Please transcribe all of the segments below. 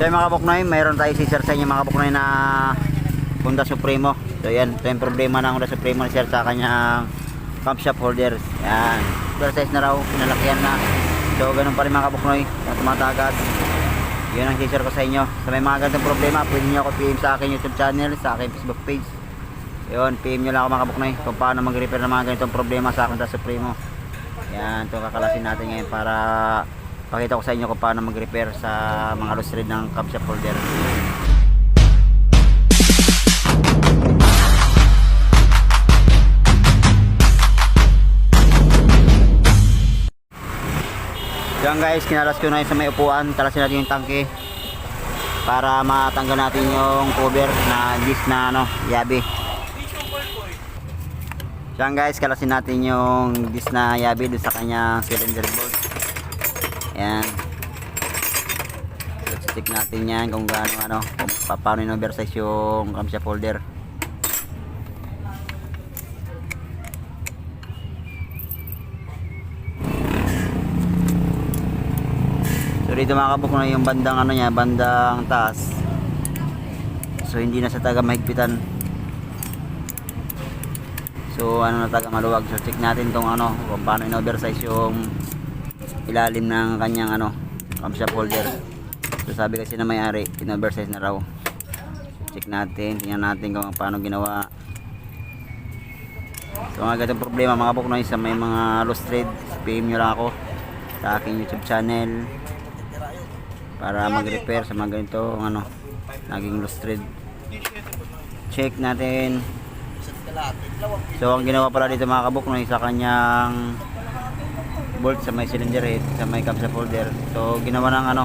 So yung mga kabuknoy, mayroon tayo si Sir sa inyo mga kabuknoy na Honda Supremo. So yan, ito yung problema ng Honda Supremo ni Sir sa kanyang camshaft holders. Yan. Oversize na raw, pinalakihan na. So ganun pa rin mga kabuknoy, yung tumatagas. Yun ang share ko sa inyo. Sa may mga ganitong problema, pwede nyo ako PM sa akin YouTube channel, sa akin Facebook page. Yun, PM nyo lang ako mga kabuknoy kung paano mag-repair ng mga ganitong problema sa Honda Supremo. Yan, ito kakalasin natin ngayon para pakita ko sa inyo kung paano mag-repair sa mga loose thread ng camshaft holder. Yan guys, kinalas ko na yun sa may upuan. Talasin natin yung tangke para matanggal natin yung cover na disc na ano, yabi. Yan guys, kalasin natin yung disc na yabi doon sa kanyang cylinder bolt. Yan. So, stick natin yan kung gaano ano, kung pa- paano in-oversize yung camshaft holder. So dito mga kabuk na yung bandang ano niya, bandang taas. So hindi na sa taga mahigpitan. So ano na taga maluwag. So check natin tong ano, kung paano in-oversize yung ilalim ng kanyang ano, camshaft holder. So sabi kasi na may-ari, in-oversize na raw. Check natin, tingnan natin kung paano ginawa. So mga ganitong problema mga kabuk sa may mga lost thread, PM nyo lang ako sa aking YouTube channel para mag-repair sa mga ganito ano naging lost thread check natin so ang ginawa pala dito mga kabuk no, sa kanyang bolt sa may cylinder head sa may capsule holder so ginawa ng ano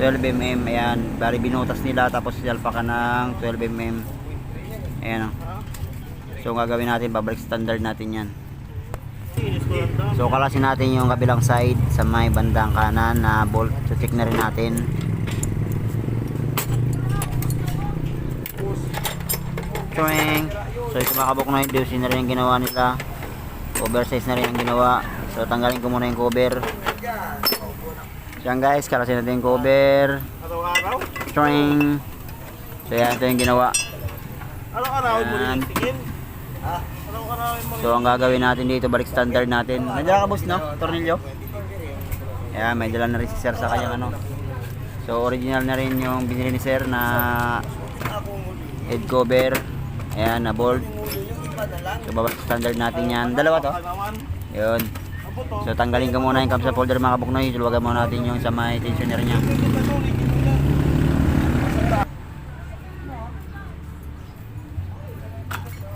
12mm ayan bali binutas nila tapos sinalpa ka ng 12mm ayan o so ang gagawin natin babalik standard natin yan So kalasin natin yung kabilang side sa may bandang kanan na bolt. So check na rin natin. Twing. So ito mga kabuk na yung na rin yung ginawa nila. Oversize na rin ang ginawa. So tanggalin ko muna yung cover. Yan guys, kalasin natin yung cover. Twing. So yan, ito yung ginawa. Yan. So ang gagawin natin dito, balik standard natin. Nandiyan ka boss no? Tornilyo? Ayan, may dala na rin si sir sa kanyang ano. So original na rin yung binili ni sir na head cover. Ayan, na bolt. So babalik standard natin yan. Dalawa to? Yun. So tanggalin ko muna yung capsule folder mga kabuknoy. Luwagan muna natin yung sa may tensioner niya.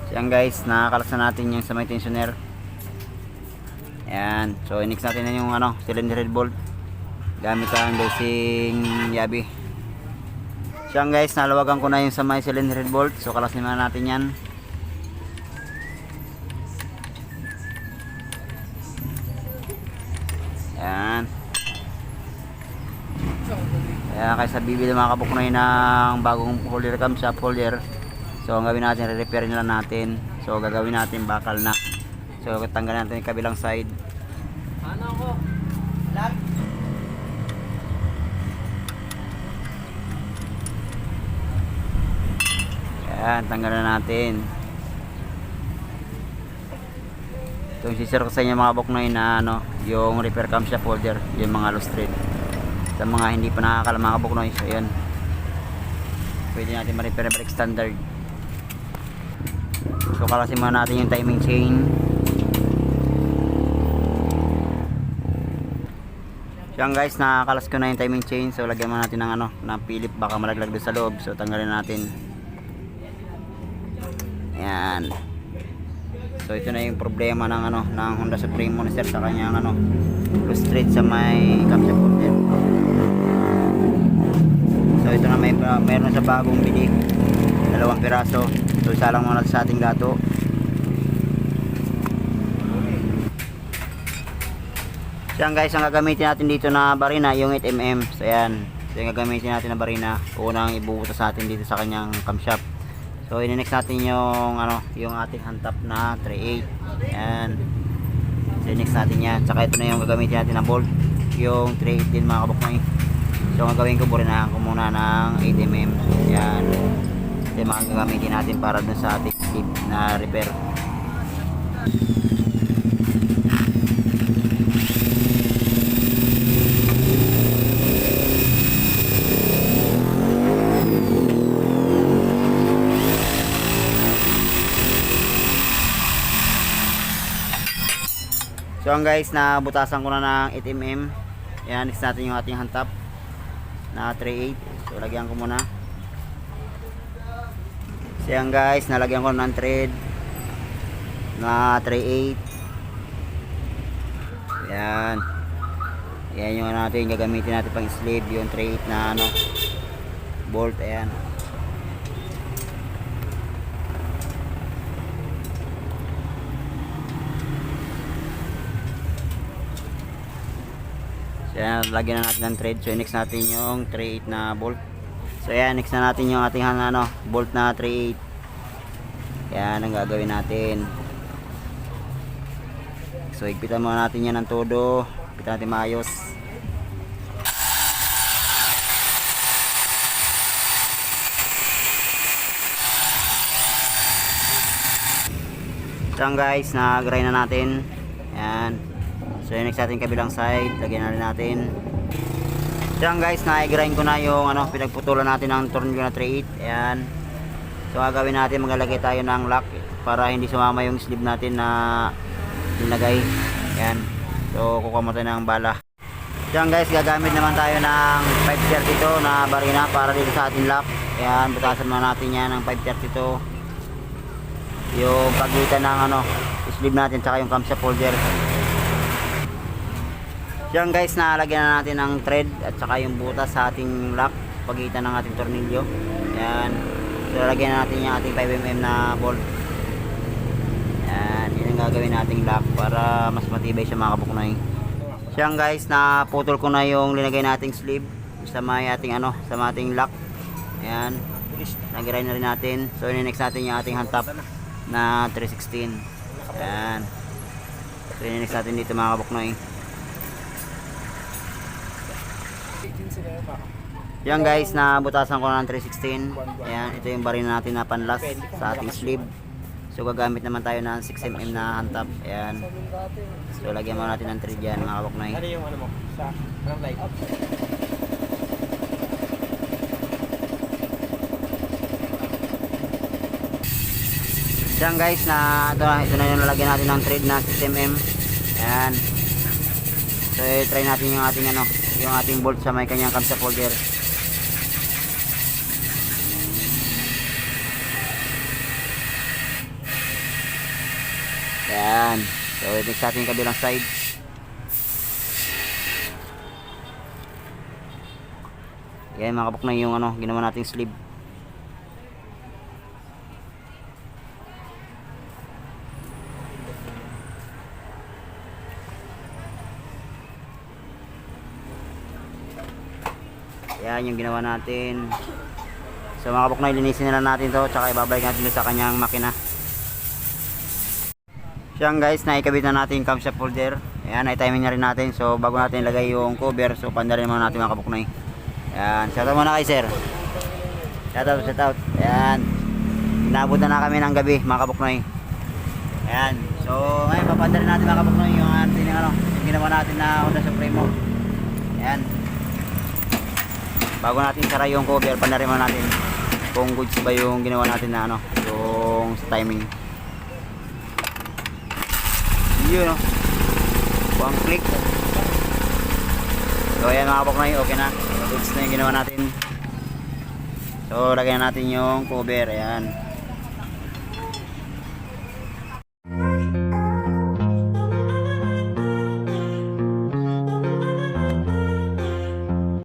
So yan guys, nakakalas na natin yung sa may tensioner. Ayan. So inix natin na yung ano, cylinder head bolt. Gamit ang dosing yabi. So yan guys, nalawagan ko na yung sa may cylinder head bolt. So kalasin na natin yan. Kaysa bibili mga kabuknoy ng bagong holder cam shop holder. So ang gawin natin, re-repair na lang natin. So gagawin natin bakal na. So tanggalin natin yung kabilang side. Ano ako? Lag? Ayan, tanggalan na natin. Ito yung sisir ko sa inyo mga buknoy na ano, yung repair cam shop holder, yung mga lost thread. Sa mga hindi pa nakakala mga buknoy, so yan. Pwede natin ma-repair balik standard. So kalasin muna natin yung timing chain. So yan guys, nakakalas ko na yung timing chain. So lagyan muna natin ng ano, ng Philip baka malaglag doon sa loob. So tanggalin natin. Ayan. So ito na yung problema ng ano ng Honda Supreme Monster sa kanyang ano thread sa may capsule holder. Ito na may meron sa bagong bili. Dalawang piraso. So isa lang muna sa ating gato. So yan guys, ang gagamitin natin dito na barina, yung 8mm. So yan. So yung gagamitin natin na barina, unang ibubutas natin dito sa kanyang camshaft. So ininex natin yung ano, yung ating hantap na 38. Yan. Ininex natin yan. Saka ito na yung gagamitin natin na bolt, yung 38 din mga kabuknoy. So, gagawin ko, burinahan ko muna ng 8mm. Yan. Ito yung natin para dun sa ating tip na repair. So guys, nabutasan ko na ng 8mm. Yan, next natin yung ating hantap na 3.8. So lagyan ko muna. So yan guys, nalagyan ko ng thread na 3.8. Yan. Yan yung natin, gagamitin natin pang sleeve, yung 3.8 na ano, bolt, ayan. Yan, lagyan na natin ng thread. So next natin yung 3.8 na bolt. So yan, next na natin yung ating ano, bolt na 3.8. Yan ang gagawin natin. So higpitan muna natin yan ng todo. Higpitan natin maayos. So guys, nag-grind na natin. So yung next natin kabilang side, lagyan na rin natin. So yan guys, na-grind ko na yung ano, pinagputulan natin ng tornilyo na 3.8. Ayan. So gagawin natin, maglalagay tayo ng lock para hindi sumama yung sleeve natin na nilagay. Ayan. So kukuha mo tayo ng bala. So yan guys, gagamit naman tayo ng 532 na barina para dito sa ating lock. Ayan, butasan muna natin yan ng 532 yung pagitan ng ano sleeve natin tsaka yung camshaft holder yan guys nalagyan na natin ng thread at saka yung butas sa ating lock. Pagitan ng ating tornilyo. Yan. So lalagyan na natin yung ating 5mm na bolt. Yan yun ang gagawin nating lock para mas matibay siya so yan guys naputol ko na yung linagay nating sleeve sa may ating ano sa ating lock. Yan. Nagiray na rin natin. So next natin yung ating hantap na 316 ayan so next natin dito mga kabuknoy yan guys nabutasan ko ng 316 ayan ito yung baril natin na panlas sa ating sleeve so gagamit naman tayo ng 6mm na hantap ayan so lagyan mo natin ng 3 dyan mga kabuknoy Ano yung ano mo? Sa anong light? Yan guys, na ito, na- ito na yung lalagyan natin ng thread na 6mm. Ayan. So, i-try natin yung ating ano, yung ating bolt sa may kanyang camshaft holder. Ayan. So, next natin yung kabilang side. Yan mga na yung ano, ginawa nating sleeve. Yan yung ginawa natin. So mga kabuknoy, linisin na natin to tsaka ibabalik natin sa kanyang makina. Siyang guys, naikabit na natin yung camshaft holder. Ayan, na-timing na rin natin. So bago natin ilagay yung cover, so panda rin muna natin mga kabuknoy. Ayan, shoutout muna kay sir. Shoutout, shoutout. Ayan. Inabot na na kami ng gabi mga kabuknoy. Ayan. So ngayon, papanda rin natin mga kabuknoy yung ating ano, yung ginawa natin na Honda Supremo. Ayan bago natin sara yung cover panarin mo natin kung goods ba yung ginawa natin na ano yung timing. Yun no one click. So ayan mga yun okay na. Goods na yung ginawa natin. So lagyan natin yung cover ayan